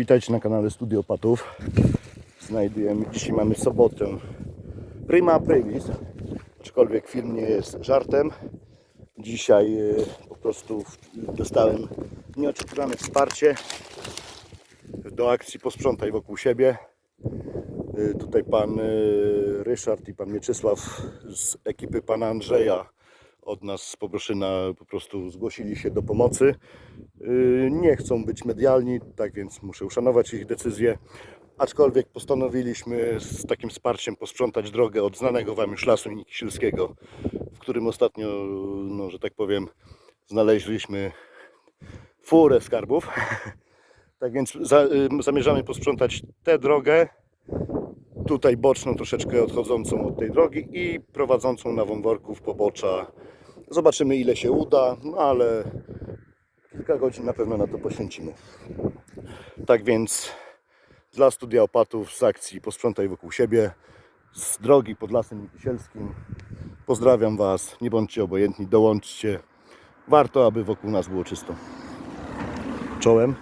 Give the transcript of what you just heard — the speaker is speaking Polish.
Witajcie na kanale Studio Patów. Znajdujemy, dzisiaj mamy sobotę. Prima aprilis, aczkolwiek film nie jest żartem. Dzisiaj e, po prostu dostałem nieoczekiwane wsparcie do akcji Posprzątaj wokół siebie. E, Tutaj pan e, Ryszard i pan Mieczysław z ekipy pana Andrzeja od nas z Pobroszyna po prostu zgłosili się do pomocy. Yy, Nie chcą być medialni, tak więc muszę uszanować ich decyzję. Aczkolwiek postanowiliśmy z takim wsparciem posprzątać drogę od znanego Wam już lasu Nikisilskiego, w którym ostatnio, no, że tak powiem, znaleźliśmy furę skarbów. Tak więc za, y, zamierzamy posprzątać tę drogę, tutaj boczną, troszeczkę odchodzącą od tej drogi i prowadzącą na wąworków pobocza. Zobaczymy ile się uda, no ale kilka godzin na pewno na to poświęcimy. Tak więc dla studia opatów z akcji Posprzątaj wokół siebie z drogi pod Lasem Kisielskim pozdrawiam Was, nie bądźcie obojętni, dołączcie. Warto, aby wokół nas było czysto. Czołem.